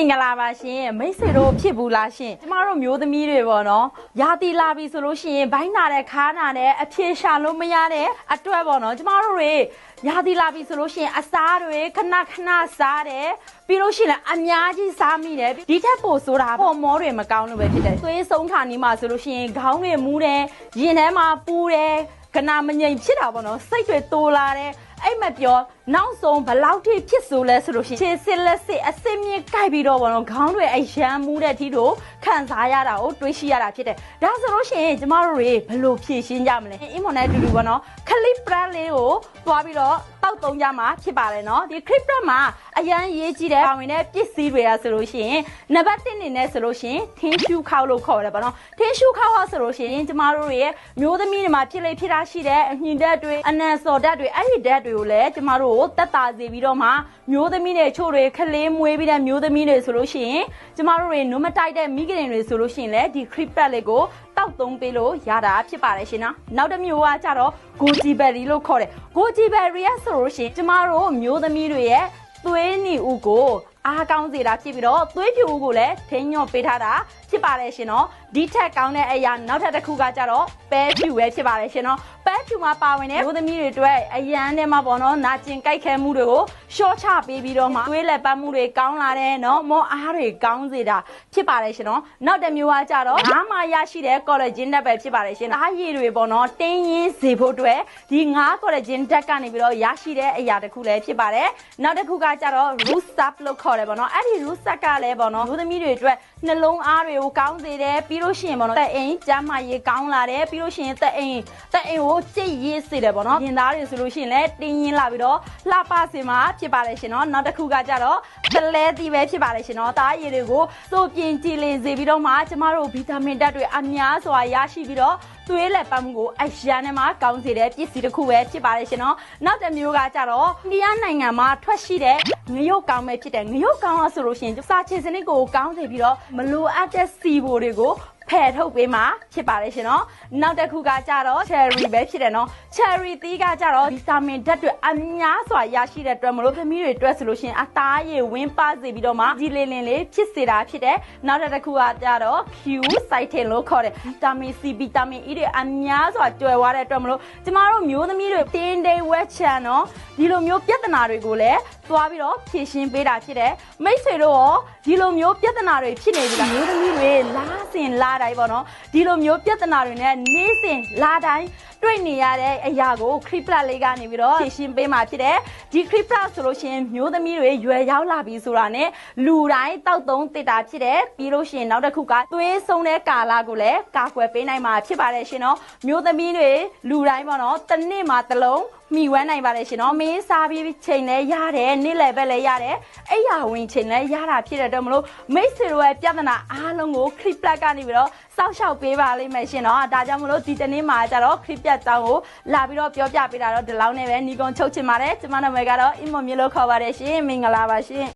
င်္ဂလာပါရှင်မိတ်ဆွေတို့ဖြစ်ဘူးလားရှင်ကျမတို့မျိုးသမီးတွေပေါ့နော်ရာသီလာပြီဆိုလို့ရှိရင်ဘိုင်းနာတဲ့ခါနာတဲ့အဖြေရှာလို့မရတဲ့အတွက်ပေါ့နော်ကျမတို့တွေရာသီလာပြီဆိုလို့ရှိရင်အစားတွေခဏခဏစားတယ်ပြီးလို့ရှိရင်လည်းအများကြီးစားမိတယ်ဒီထက်ပိုဆိုတာပေါ်မောတွေမကောင်းလို့ပဲဖြစ်တယ်သွေးဆုံးခါနီးမှာဆိုလို့ရှိရင်ခေါင်းတွေမူးတယ်ရင်ထဲမှာပူတယ် ခဏမငြိမ်ဖြစ်တာပေါ့နော်စိတ်တွေတိုးလာတယ်အဲ့မပြောနောက်ဆုံးဘယ်လောက်ထိဖြစ်ဆိုလဲဆိုလို့ရှိရင်ခြေစစ်လက်စစ်အစစ်မြင့်ကြိုက်ပြီးတော့ဘောနော်ခေါင်းတွေအရန်မူးတဲ့အထိတို့ခံစားရတာကိုတွေးရှိရတာဖြစ်တယ်ဒါဆိုလို့ရှိရင်ကျမတို့တွေဘယ်လိုဖြည့်ရှင်းကြမလဲအင်မွန်နဲ့အတူတူဘောနော်ခလစ်ပရန်လေးကိုသွားပြီးတော့ တောက်သုံးကြမှာဖြစ်ပါတယ်နော်ဒီခလစ်ပရန်မှာအရန်ရေးကြည့်တဲ့ပါဝင်တဲ့ပစ္စည်းတွေကဆိုလို့ရှိရင်နံပါတ်1အနေနဲ့ဆိုလို့ရှိရင်ထင်းရှူခောက်လို့ခေါ်တယ်ပေါ့နော်ထင်းရှူခောက်ဟာဆိုလို့ရှိရင်ကျမတို့ရဲ့မျိုးသမီးတွေမှာဖြစ်လေဖြစ်တာရှိတဲ့အညင်ဓာတ်တွေအနံစော်ဓာတ်တွေအဲ့ဒီဓာတ်တွေကိုလည်းကျမတို့ကိုတက်တာစေပြီးတော့မှမျိုးသမီးတွေချို့တွေခလေးမွေးပြီးတဲ့မျိုးသမီးတွေဆိုလို့ရှိရင်ကျမတို့တွေနုမတိုက်တဲ့မိခင်တွေဆိုလို့ရှိရင်လည်းဒီခရစ်ပတ်လေးကိုတောက်သုံးပေးလို့ရတာဖြစ်ပါတယ်ရှင်နော်နောက်တစ်မျိုးကကြတော့ goji berry လို့ခေါ်တယ် goji berry ရဆိုလို့ရှိရင်ကျမတို့မျိုးသမီးတွေရဲ့သွေးနီဥကိုအားကောင်းစေတာဖြစ်ပြီးတော့သွေးဖြူဥကိုလည်းထိန်းညွတ်ပေးထားတာ ဖြစ်ပါတယ်ရှင်နော်ဒီထက်ကောင်းတဲ့အရာနောက်ထပ်တစ်ခုကကြတော့ပဲဖြူပဲဖြစ်ပါတယ်ရှင်နော်ပဲဖြူမှာပါဝင်တဲ့မျိုးသမီးတွေအတွက်အရန်ထဲမှာပေါ့နော်နာကျင်ကြိုက်ခဲမှုတွေကိုရှော့ချပေးပြီးတော့မှသွေးလက်ပတ်မှုတွေကောင်းလာတယ်နော်မောအားတွေကောင်းစေတာဖြစ်ပါတယ်ရှင်နော်နောက်တစ်မျိုးကကြတော့ငါးမှာရရှိတဲ့ collagen ဓာတ်ပဲဖြစ်ပါတယ်ရှင်အားရည်တွေပေါ့နော်တင်းရင်းစေဖို့အတွက်ဒီငါး collagen ဓာတ်ကနေပြီးတော့ရရှိတဲ့အရာတစ်ခုလည်းဖြစ်ပါတယ်နောက်တစ်ခုကကြတော့ root sap လို့ခေါ်တယ်ပေါ့နော်အဲ့ဒီ root sap ကလည်းပေါ့နော်မျိုးသမီးတွေအတွက်နှလုံးအားတွေကိုကောင်းစေတယ်ပြီးလို့ရှိရင်ပေါ့နော်တက်အိမ်ကျန်းမာရေးကောင်းလာတယ်ပြီးလို့ရှိရင်တက်အိမ်တက်အိမ်ကိုကြိတ်ရေးစေတယ်ပေါ့နော်ရင်သားတွေဆိုလို့ရှိရင်လည်းတင်းရင်းလာပြီးတော့လှပစေမှာဖြစ်ပါတယ်ရှင်နော်နောက်တစ်ခုကကြတော့တလဲသီးပဲဖြစ်ပါတယ်ရှင်နော်သားရည်တွေကိုစိုးပြင်းကြည်လင်စေပြီးတော့မှကျမတို့ဗီတာမင်ဓာတ်တွေအများစွာရရှိပြီးတော့ သွေးလက်ပတ်မှုကိုအရန်နဲ့မှကောင်းစေတဲ့ပစ္စည်းတစ်ခုပဲဖြစ်ပါတယ်ရှင်နော်နောက်တစ်မျိုးကကြတော့အိန္ဒိယနိုင်ငံမှာထွက်ရှိတဲ့ငရုတ်ကောင်းပဲဖြစ်တယ်ငရုတ်ကောင်းလို့ဆိုလို့ရှိရင်စာချင်စနစ်ကိုကောင်းစေပြီးတော့မလိုအပ်တဲ့စီဘိုတွေကို ဖယ်ထုတ်ပေးမှာဖြစ်ပါတယ်ရှင်နော်နောက်တစ်ခုကကြတော့ cherry ပဲဖြစ်တယ်နော် cherry သီးကကြတော့ဗီတာမင်ဓာတ်တွေအများစွာရရှိတဲ့အတွက်မလို့သမီးတွေအတွက်ဆိုလို့ရှိရင်အသားရည်ဝင်းပစေပြီးတော့မှဒီလင်းလင်းလေးဖြစ်စေတာဖြစ်တယ်နောက်တစ်ခုကကြတော့ Q cytin လို့ခေါ်တယ်ဗီတာမင် C ဗီတာမင် E တွေအများစွာကျွယ်ဝတဲ့အတွက်မလို့ကျမတို့မျိုးသမီးတွေတင်းတိမ်ဝက်ချန်နော်ဒီလိုမျိုးပြဿနာတွေကိုလည်းသွားပြီးတော့ဖြေရှင်းပေးတာဖြစ်တယ်မိတ်ဆွေတို့ရောဒီလိုမျိုးပြဿနာတွေဖြစ်နေပြီလားမျိုးသမီးတွေလားစင်လားတိုင်းပေါ့နော်ဒီလိုမျိုးပြဿနာတွေနဲ့နေ့စဉ်လာတိုင်းတွေ့နေရတဲ့အရာကိုခရစ်ပလတ်လေးကနေပြီးတော့ဖြည့်ရှင်းပေးမှာဖြစ်တယ်ဒီခရစ်ပလတ်ဆိုလို့ရှိရင်မျိုးသမီးတွေရွယ်ရောက်လာပြီဆိုတာနဲ့လူတိုင်းတောက်သုံးတစ်တာဖြစ်တယ်ပြီးလို့ရှိရင်နောက်တစ်ခုကသွေးဆုံးတဲ့ကာလကိုလည်းကာကွယ်ပေးနိုင်မှာဖြစ်ပါတယ်ရှင်နော်မျိုးသမီးတွေလူတိုင်းပေါ့နော်တစ်နေ့မှာတစ်လုံး မိဝဲနိုင်ပါတယ်ရှင်နော်မင်းစားပြီးချိန်လဲရတယ်နေ့လယ်ဘက်လဲရတယ်အဲ့ရဝင်ချိန်လဲရတာဖြစ်တဲ့အတွက်မလို့မိတ်ဆွေတို့ရဲ့ပြဿနာအားလုံးကိုခရစ်ပလတ်ကနေပြီးတော့စောက်ရှောက်ပေးပါလိမ့်မယ်ရှင်နော်ဒါကြောင့်မလို့ဒီတနေ့မှာကျတော့ခရစ်ပြတ်တောင်းကိုလာပြီးတော့ပြောပြပေးတာတော့ဒီလောက်နဲ့ပဲညီကုံချုပ်ချင်ပါတယ်ကျမနာမည်ကတော့အင်မွန်မြေလို့ခေါ်ပါတယ်ရှင်မင်္ဂလာပါရှင်